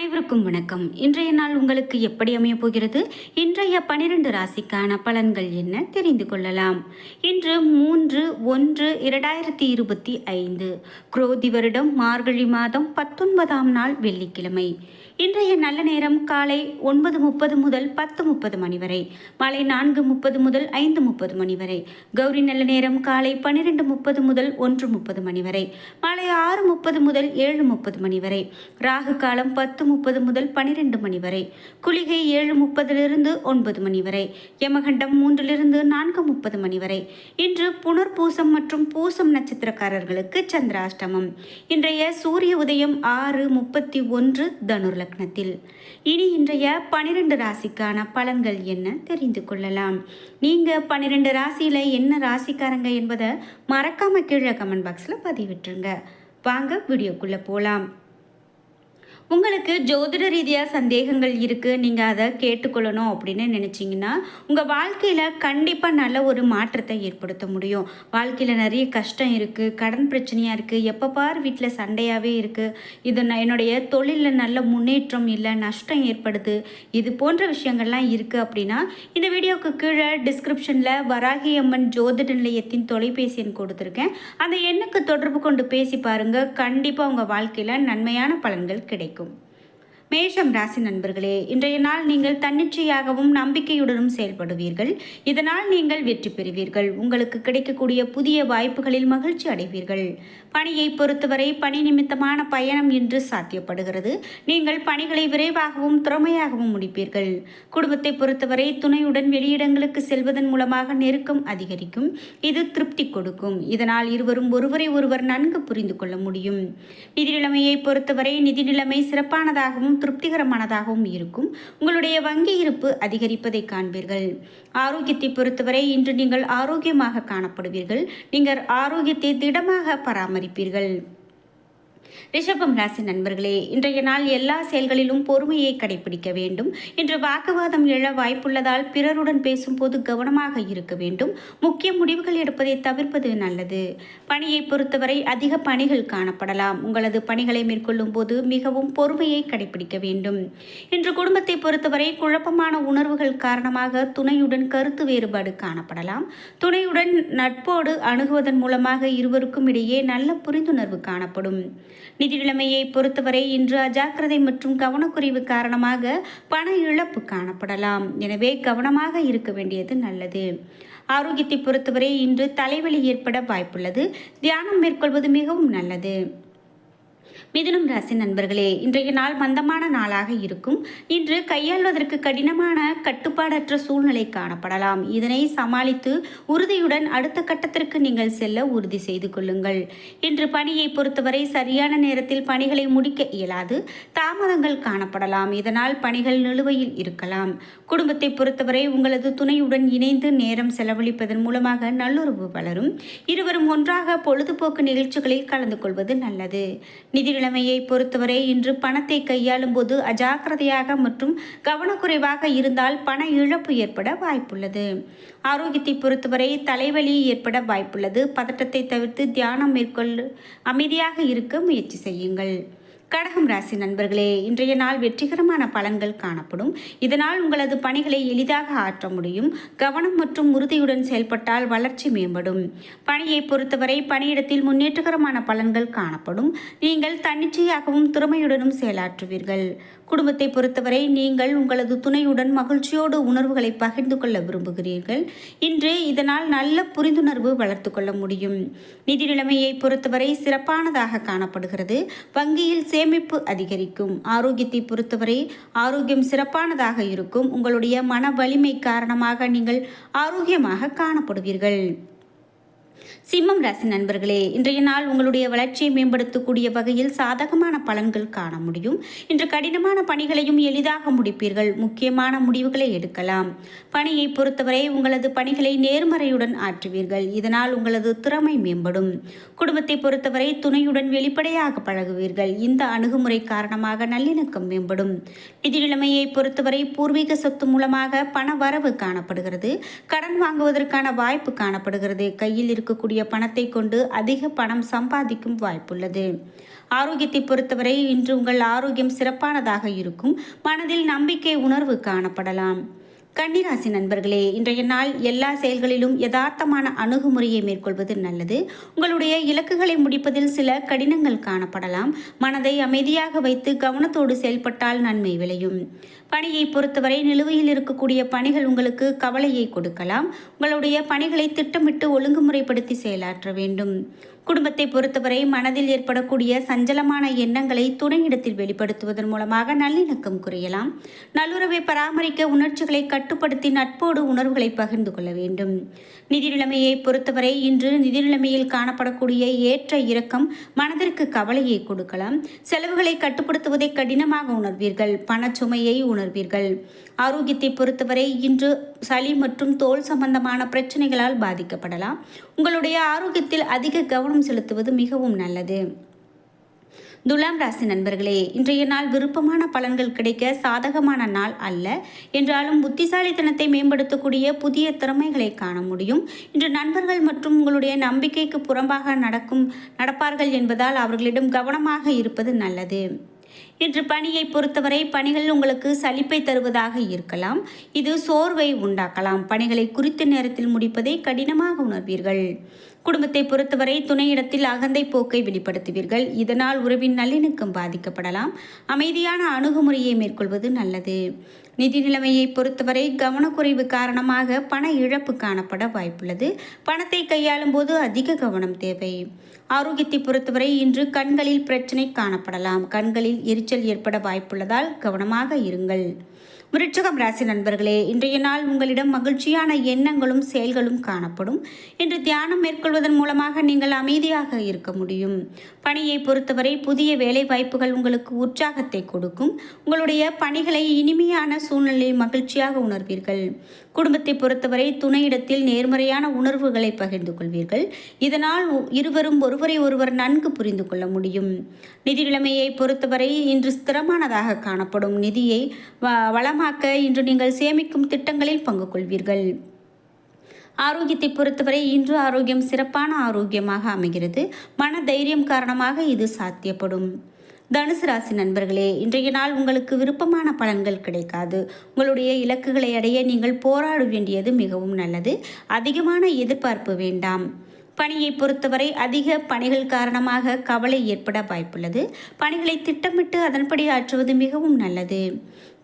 அனைவருக்கும் வணக்கம். இன்றைய நாள் உங்களுக்கு எப்படி அமையப் போகிறது? இன்றைய பனிரெண்டு ராசிக்கான பலன்கள் என்ன தெரிந்து கொள்ளலாம். இன்று மூன்று ஒன்று இரண்டாயிரத்தி இருபத்தி ஐந்து. குரோதி வருடம் மார்கழி மாதம் பத்தொன்பதாம் நாள் வெள்ளிக்கிழமை. இன்றைய நல்ல நேரம் காலை ஒன்பது முப்பது முதல் பத்து முப்பது மணி வரை மாலை நான்கு முப்பது முதல் ஐந்து முப்பது மணி வரை கௌரி நல்ல நேரம் காலை பன்னிரெண்டு முப்பது முதல் ஒன்று முப்பது மணி வரை மாலை ஆறு முப்பது முதல் ஏழு முப்பது மணி வரை ராகு காலம் பத்து முப்பது முதல் பனிரெண்டு மணி வரை குளிகை ஏழு முப்பதிலிருந்து ஒன்பது மணி வரை யமகண்டம் மூன்றிலிருந்து நான்கு முப்பது மணி வரை இன்று புனர்பூசம் மற்றும் பூசம் நட்சத்திரக்காரர்களுக்கு சந்திராஷ்டமம். இன்றைய சூரிய உதயம் ஆறு முப்பத்தி ஒன்று தனுர் லக்னத்தில். இனி இன்றைய பனிரெண்டு ராசிக்கான பலன்கள் என்ன தெரிந்து கொள்ளலாம். நீங்க பன்னிரெண்டு ராசியில என்ன ராசிக்காரங்க என்பதை மறக்காம கீழே கமெண்ட் பாக்ஸில் பதிவிட்டுருங்க. வாங்க வீடியோக்குள்ள போலாம். உங்களுக்கு ஜோதிட ரீதியாக சந்தேகங்கள் இருக்குது நீங்கள் அதை கேட்டுக்கொள்ளணும் அப்படின்னு நினச்சிங்கன்னா உங்கள் வாழ்க்கையில் கண்டிப்பாக நல்ல ஒரு மாற்றத்தை ஏற்படுத்த முடியும். வாழ்க்கையில் நிறைய கஷ்டம் இருக்குது கடன் பிரச்சனையாக இருக்குது எப்போ பார் வீட்டில் சண்டையாகவே இருக்குது இது நான் என்னுடைய தொழிலில் நல்ல முன்னேற்றம் இல்லை நஷ்டம் ஏற்படுது இது போன்ற விஷயங்கள்லாம் இருக்குது அப்படின்னா இந்த வீடியோவுக்கு கீழே டிஸ்கிரிப்ஷனில் வராகி அம்மன் ஜோதிட நிலையத்தின் தொலைபேசி எண் கொடுத்துருக்கேன். அந்த எண்ணுக்கு தொடர்பு கொண்டு பேசி பாருங்கள் கண்டிப்பாக உங்கள் வாழ்க்கையில் நன்மையான பலன்கள் கிடைக்கும். மேஷம் ராசி நண்பர்களே இன்றைய நாள் நீங்கள் தன்னிச்சையாகவும் நம்பிக்கையுடனும் செயல்படுவீர்கள். இதனால் நீங்கள் வெற்றி பெறுவீர்கள். உங்களுக்கு கிடைக்கக்கூடிய புதிய வாய்ப்புகளில் மகிழ்ச்சி அடைவீர்கள். பணியை பொறுத்தவரை பணி நிமித்தமான பயணம் இன்று சாத்தியப்படுகிறது. நீங்கள் பணிகளை விரைவாகவும் திறமையாகவும் முடிப்பீர்கள். குடும்பத்தை பொறுத்தவரை துணையுடன் வெளியிடங்களுக்கு செல்வதன் மூலமாக நெருக்கம் அதிகரிக்கும். இது திருப்தி கொடுக்கும். இதனால் இருவரும் ஒருவரை ஒருவர் நன்கு புரிந்து கொள்ள முடியும். நிதி நிலைமையை பொறுத்தவரை நிதி நிலைமை சிறப்பானதாகவும் திருப்திகரமானதாகவும் இருக்கும். உங்களுடைய வங்கி இருப்பு அதிகரிப்பதை காண்பீர்கள். ஆரோக்கியத்தை பொறுத்தவரை இன்று நீங்கள் ஆரோக்கியமாக காணப்படுவீர்கள். நீங்கள் ஆரோக்கியத்தை திடமாக பராமரிப்பீர்கள். ரிஷபம் ராசி நண்பர்களே இன்றைய நாள் எல்லா செயல்களிலும் பொறுமையை கடைபிடிக்க வேண்டும். இன்று வாக்குவாதம் எழ வாய்ப்புள்ளதால் பிறருடன் பேசும்போது கவனமாக இருக்க வேண்டும். முக்கிய முடிவுகள் எடுப்பதை தவிர்ப்பது நல்லது. பணியை பொறுத்தவரை அதிக பணிகள் காணப்படலாம். உங்களது பணிகளை மேற்கொள்ளும் போது மிகவும் பொறுமையை கடைபிடிக்க வேண்டும். இன்று குடும்பத்தை பொறுத்தவரை குழப்பமான உணர்வுகள் காரணமாக துணையுடன் கருத்து வேறுபாடு காணப்படலாம். துணையுடன் நட்போடு அணுகுவதன் மூலமாக இருவருக்கும் இடையே நல்ல புரிந்துணர்வு காணப்படும். நிதிநிலைமையை பொறுத்தவரை இன்று அஜாக்கிரதை மற்றும் கவனக்குறைவு காரணமாக பண இழப்பு காணப்படலாம். எனவே கவனமாக இருக்க வேண்டியது நல்லது. ஆரோக்கியத்தை பொறுத்தவரை இன்று தலைவலி ஏற்பட வாய்ப்புள்ளது. தியானம் மேற்கொள்வது மிகவும் நல்லது. மிதுனம் ராசி நண்பர்களே இன்றைய நாள் மந்தமான நாளாக இருக்கும். இன்று கையாள்வதற்கு கடினமான கட்டுப்பாடற்ற சூழ்நிலை காணப்படலாம். இதனை சமாளித்து உறுதியுடன் அடுத்த கட்டத்திற்கு நீங்கள் செல்ல உறுதி செய்து கொள்ளுங்கள். இன்று பணியை பொறுத்தவரை சரியான நேரத்தில் பணிகளை முடிக்க இயலாது தாமதங்கள் காணப்படலாம். இதனால் பணிகள் நிலுவையில் இருக்கலாம். குடும்பத்தை பொறுத்தவரை உங்களது துணையுடன் இணைந்து நேரம் செலவழிப்பதன் மூலமாக நல்லுறவு வளரும். இருவரும் ஒன்றாக பொழுதுபோக்கு நிகழ்ச்சிகளில் கலந்து கொள்வது நல்லது. நிதி நிலைமையை பொறுத்தவரை இன்று பணத்தை கையாளும் போது அஜாக்கிரதையாக மற்றும் கவனக்குறைவாக இருந்தால் பண இழப்பு ஏற்பட வாய்ப்புள்ளது. ஆரோக்கியத்தை பொறுத்தவரை தலைவலி ஏற்பட வாய்ப்புள்ளது. பதட்டத்தை தவிர்த்து தியானம் மேற்கொள்ள அமைதியாக இருக்க முயற்சி செய்யுங்கள். கடகம் ராசி நண்பர்களே இன்றைய நாள் வெற்றிகரமான பலன்கள் காணப்படும். இதனால் உங்களது பணிகளை எளிதாக ஆற்ற முடியும். கவனம் மற்றும் உறுதியுடன் செயல்பட்டால் வளர்ச்சி மேம்படும். பணியை பொறுத்தவரை பணியிடத்தில் முன்னேற்றகரமான பலன்கள் காணப்படும். நீங்கள் தன்னிச்சையாகவும் திறமையுடனும் செயலாற்றுவீர்கள். குடும்பத்தை பொறுத்தவரை நீங்கள் உங்களது துணையுடன் மகிழ்ச்சியோடு உணர்வுகளை பகிர்ந்து கொள்ள விரும்புகிறீர்கள். இன்று இதனால் நல்ல புரிந்துணர்வு வளர்த்து கொள்ள முடியும். நிதி நிலைமையை பொறுத்தவரை சிறப்பானதாக காணப்படுகிறது. வங்கியில் சேமிப்பு அதிகரிக்கும். ஆரோக்கியத்தை பொறுத்தவரை ஆரோக்கியம் சிறப்பானதாக இருக்கும். உங்களுடைய மன வலிமை காரணமாக நீங்கள் ஆரோக்கியமாக காணப்படுவீர்கள். சிம்மம் ராசி நண்பர்களே இன்றைய நாள் உங்களுடைய வளர்ச்சியை மேம்படுத்தக்கூடிய வகையில் சாதகமான பலன்கள் காண முடியும். இன்று கடினமான பணிகளையும் எளிதாக முடிப்பீர்கள். முக்கியமான முடிவுகளை எடுக்கலாம். பணியை பொறுத்தவரை உங்களது பணிகளை நேர்மறையுடன் ஆற்றுவீர்கள். இதனால் உங்களது திறமை மேம்படும். குடும்பத்தை பொறுத்தவரை துணையுடன் வெளிப்படையாக பழகுவீர்கள். இந்த அணுகுமுறை காரணமாக நல்லிணக்கம் மேம்படும். நிதி நிலைமையை பொறுத்தவரை பூர்வீக சொத்து மூலமாக பண வரவு காணப்படுகிறது. கடன் வாங்குவதற்கான வாய்ப்பு காணப்படுகிறது. கையில் இருக்கக்கூடிய கூடிய பணத்தை கொண்டு அதிக பணம் சம்பாதிக்கும் வாய்ப்புள்ளது. ஆரோக்கியத்தை பொறுத்தவரை இன்று உங்கள் ஆரோக்கியம் சிறப்பானதாக இருக்கும். மனதில் நம்பிக்கை உணர்வு காணப்படலாம். கன்னிராசி நண்பர்களே இன்றைய நாள் எல்லா செயல்களிலும் யதார்த்தமான அணுகுமுறையை மேற்கொள்வது நல்லது. உங்களுடைய இலக்குகளை முடிப்பதில் சில கடினங்கள் காணப்படலாம். மனதை அமைதியாக வைத்து கவனத்தோடு செயல்பட்டால் நன்மை விளையும். பணியை பொறுத்தவரை நிலுவையில் இருக்கக்கூடிய பணிகள் உங்களுக்கு கவலையை கொடுக்கலாம். உங்களுடைய பணிகளை திட்டமிட்டு ஒழுங்குமுறைப்படுத்தி செயலாற்ற வேண்டும். குடும்பத்தை பொறுத்தவரை மனதில் ஏற்படக்கூடிய சஞ்சலமான எண்ணங்களை துணையிடத்தில் வெளிப்படுத்துவதன் மூலமாக நல்லிணக்கம் குறையலாம். நல்லுறவை பராமரிக்க உணர்ச்சிகளை கட்டுப்படுத்தி நட்போடு உணர்வுகளை பகிர்ந்து கொள்ள வேண்டும். நிதி நிலைமையை பொறுத்தவரை இன்று நிதி நிலைமையில் காணப்படக்கூடிய ஏற்ற இறக்கம் மனதிற்கு கவலையை கொடுக்கலாம். செலவுகளை கட்டுப்படுத்துவதை கடினமாக உணர்வீர்கள். பணச்சுமையை உணர்வீர்கள். ஆரோக்கியத்தை பொறுத்தவரை இன்று சளி மற்றும் தோல் சம்பந்தமான பிரச்சனைகளால் பாதிக்கப்படலாம். உங்களுடைய ஆரோக்கியத்தில் அதிக கவனம் செலுத்துவது மிகவும் நல்லது. துலாம் ராசி நண்பர்களே இன்றைய நாள் விருப்பமான பலன்கள் கிடைக்க சாதகமான நாள் அல்ல. என்றாலும் புத்திசாலித்தனத்தை மேம்படுத்தக்கூடிய புதிய திறமைகளை காண முடியும். இன்று நண்பர்கள் மற்றும் உங்களுடைய நம்பிக்கைக்கு புறம்பாக நடக்கும் நடப்பார்கள் என்பதால் அவர்களிடம் கவனமாக இருப்பது நல்லது. இன்று பணியை பொறுத்தவரை பணிகள் உங்களுக்கு சலிப்பை தருவதாக இருக்கலாம். இது சோர்வை உண்டாக்கலாம். பணிகளை குறித்த நேரத்தில் முடிப்பதை கடினமாக உணர்வீர்கள். குடும்பத்தை பொறுத்தவரை துணையிடத்தில் அகந்தை போக்கை வெளிப்படுத்துவீர்கள். இதனால் உறவின் நல்லிணக்கம் பாதிக்கப்படலாம். அமைதியான அணுகுமுறையை மேற்கொள்வது நல்லது. நிதி நிலைமையை பொறுத்தவரை கவனக்குறைவு காரணமாக பண இழப்பு காணப்பட வாய்ப்புள்ளது. பணத்தை கையாளும் போது அதிக கவனம் தேவை. ஆரோக்கியத்தை பொறுத்தவரை இன்று கண்களில் பிரச்சனை காணப்படலாம். கண்களில் எரிச்சல் ஏற்பட வாய்ப்புள்ளதால் கவனமாக இருங்கள். விருட்சகம் ராசி நண்பர்களே இன்றைய நாள் உங்களிடம் மகிழ்ச்சியான எண்ணங்களும் செயல்களும் காணப்படும். இன்று தியானம் மேற்கொள்வதன் மூலமாக நீங்கள் அமைதியாக இருக்க முடியும். பணியை பொறுத்தவரை புதிய வேலை வாய்ப்புகள் உங்களுக்கு உற்சாகத்தை கொடுக்கும். உங்களுடைய பணிகளை இனிமையான சூழ்நிலையில் மகிழ்ச்சியாக உணர்வீர்கள். குடும்பத்தை பொறுத்தவரை துணையிடத்தில் நேர்மறையான உணர்வுகளை பகிர்ந்து கொள்வீர்கள். இதனால் இருவரும் ஒருவரை ஒருவர் நன்கு புரிந்து கொள்ள முடியும். நிதி நிலைமையை பொறுத்தவரை இன்று ஸ்திரமானதாக காணப்படும். நிதியை வளம் பணமாக்க இன்று நீங்கள் சேமிக்கும் திட்டங்களில் பங்கு கொள்வீர்கள் ஆரோக்கியத்தை பொறுத்தவரை இன்று ஆரோக்கியம் சிறப்பான ஆரோக்கியமாக அமைகிறது. மன தைரியம் காரணமாக இது சாத்தியப்படும். தனுசு ராசி நண்பர்களே இன்றைய நாள் உங்களுக்கு விருப்பமான பலன்கள் கிடைக்காது. உங்களுடைய இலக்குகளை அடைய நீங்கள் போராட வேண்டியது மிகவும் நல்லது. அதிகமான எதிர்பார்ப்பு வேண்டாம். பணியை பொறுத்தவரை அதிக பணிகள் காரணமாக கவலை ஏற்பட வாய்ப்புள்ளது. பணிகளை திட்டமிட்டு அதன்படி ஆற்றுவது மிகவும் நல்லது.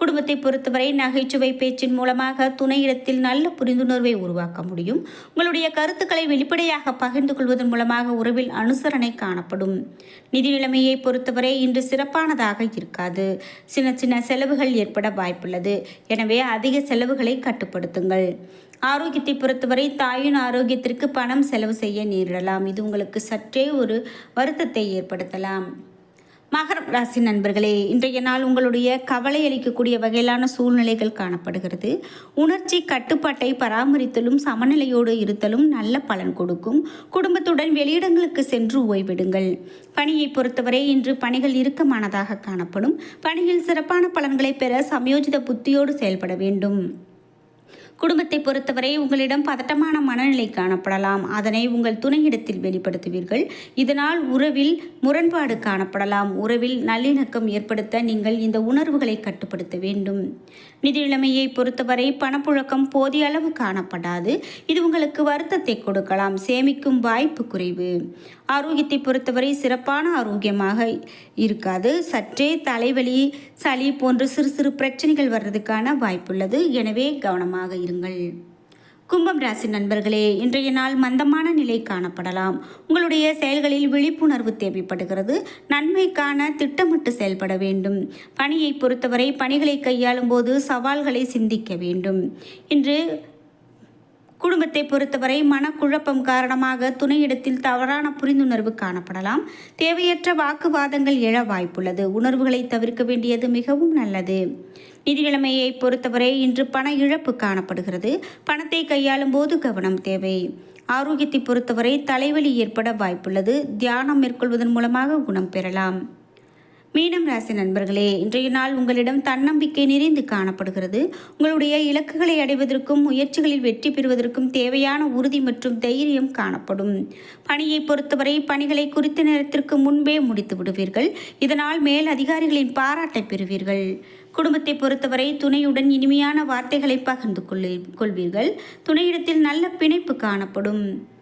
குடும்பத்தை பொறுத்தவரை நகைச்சுவை பேச்சின் மூலமாக துணையிடத்தில் நல்ல புரிந்துணர்வை உருவாக்க முடியும். உங்களுடைய கருத்துக்களை வெளிப்படையாக பகிர்ந்து கொள்வதன் மூலமாக உறவில் அனுசரணை காணப்படும். நிதி நிலைமையை பொறுத்தவரை இன்று சிறப்பானதாக இருக்காது. சின்ன சின்ன செலவுகள் ஏற்பட வாய்ப்புள்ளது. எனவே அதிக செலவுகளை கட்டுப்படுத்துங்கள். ஆரோக்கியத்தை பொறுத்தவரை தாயின் ஆரோக்கியத்திற்கு பணம் செலவு செய்ய நேரிடலாம். இது உங்களுக்கு சற்றே ஒரு வருத்தத்தை ஏற்படுத்தலாம். மகரம் ராசி நண்பர்களே இன்றைய நாள் உங்களுடைய கவலை அளிக்கக்கூடிய வகையிலான சூழ்நிலைகள் காணப்படுகிறது. உணர்ச்சி கட்டுப்பாட்டை பராமரித்தலும் சமநிலையோடு இருத்தலும் நல்ல பலன் கொடுக்கும். குடும்பத்துடன் வெளியிடங்களுக்கு சென்று ஓய்விடுங்கள். பணியை பொறுத்தவரை இன்று பணிகள் இறுக்கமானதாக காணப்படும். பணியில் சிறப்பான பலன்களை பெற சமயோஜித புத்தியோடு செயல்பட வேண்டும். குடும்பத்தை பொறுத்தவரை உங்களிடம் பதட்டமான மனநிலை காணப்படலாம். அதனை உங்கள் துணையிடத்தில் வெளிப்படுத்துவீர்கள். இதனால் உறவில் முரண்பாடு காணப்படலாம். உறவில் நல்லிணக்கம் ஏற்படுத்த நீங்கள் இந்த உணர்வுகளை கட்டுப்படுத்த வேண்டும். நிதி நிலைமையை பொறுத்தவரை பணப்புழக்கம் போதிய அளவு காணப்படாது. இது உங்களுக்கு வருத்தத்தை கொடுக்கலாம். சேமிக்கும் வாய்ப்பு குறைவு. ஆரோக்கியத்தை பொறுத்தவரை சிறப்பான ஆரோக்கியமாக இருக்காது. சற்றே தலைவலி சளி போன்ற சிறு சிறு பிரச்சனைகள் வர்றதுக்கான வாய்ப்புள்ளது. எனவே கவனமாக இருங்கள் கும்பம் ராசி நண்பர்களே இன்றைய நாள் மந்தமான நிலை காணப்படலாம். உங்களுடைய செயல்களில் விழிப்புணர்வு தேவைப்படுகிறது. நன்மைக்கான திட்டமிட்டு செயல்பட வேண்டும். பணியை பொறுத்தவரை பணிகளை கையாளும் போது சவால்களை சிந்திக்க வேண்டும். இன்று குடும்பத்தை பொறுத்தவரை மனக்குழப்பம் காரணமாக துணையிடத்தில் தவறான புரிந்துணர்வு காணப்படலாம். தேவையற்ற வாக்குவாதங்கள் எழ வாய்ப்புள்ளது. உணர்வுகளை தவிர்க்க வேண்டியது மிகவும் நல்லது. நிதி நிலைமையை பொறுத்தவரை இன்று பண இழப்பு காணப்படுகிறது. பணத்தை கையாளும் போது கவனம் தேவை. ஆரோக்கியத்தை பொறுத்தவரை தலைவலி ஏற்பட வாய்ப்புள்ளது. தியானம் மேற்கொள்வதன் மூலமாக குணம் பெறலாம். மீனம் ராசி நண்பர்களே இன்றைய நாள் உங்களிடம் தன்னம்பிக்கை நிறைந்து காணப்படுகிறது. உங்களுடைய இலக்குகளை அடைவதற்கும் முயற்சிகளில் வெற்றி பெறுவதற்கும் தேவையான உறுதி மற்றும் தைரியம் காணப்படும். பணியை பொறுத்தவரை பணிகளை குறித்த நேரத்திற்கு முன்பே முடித்து விடுவீர்கள். இதனால் மேல் அதிகாரிகளின் பாராட்டை பெறுவீர்கள். குடும்பத்தை பொறுத்தவரை துணையுடன் இனிமையான வார்த்தைகளை பகிர்ந்து கொள்ளி கொள்வீர்கள். துணையிடத்தில் நல்ல பிணைப்பு காணப்படும்.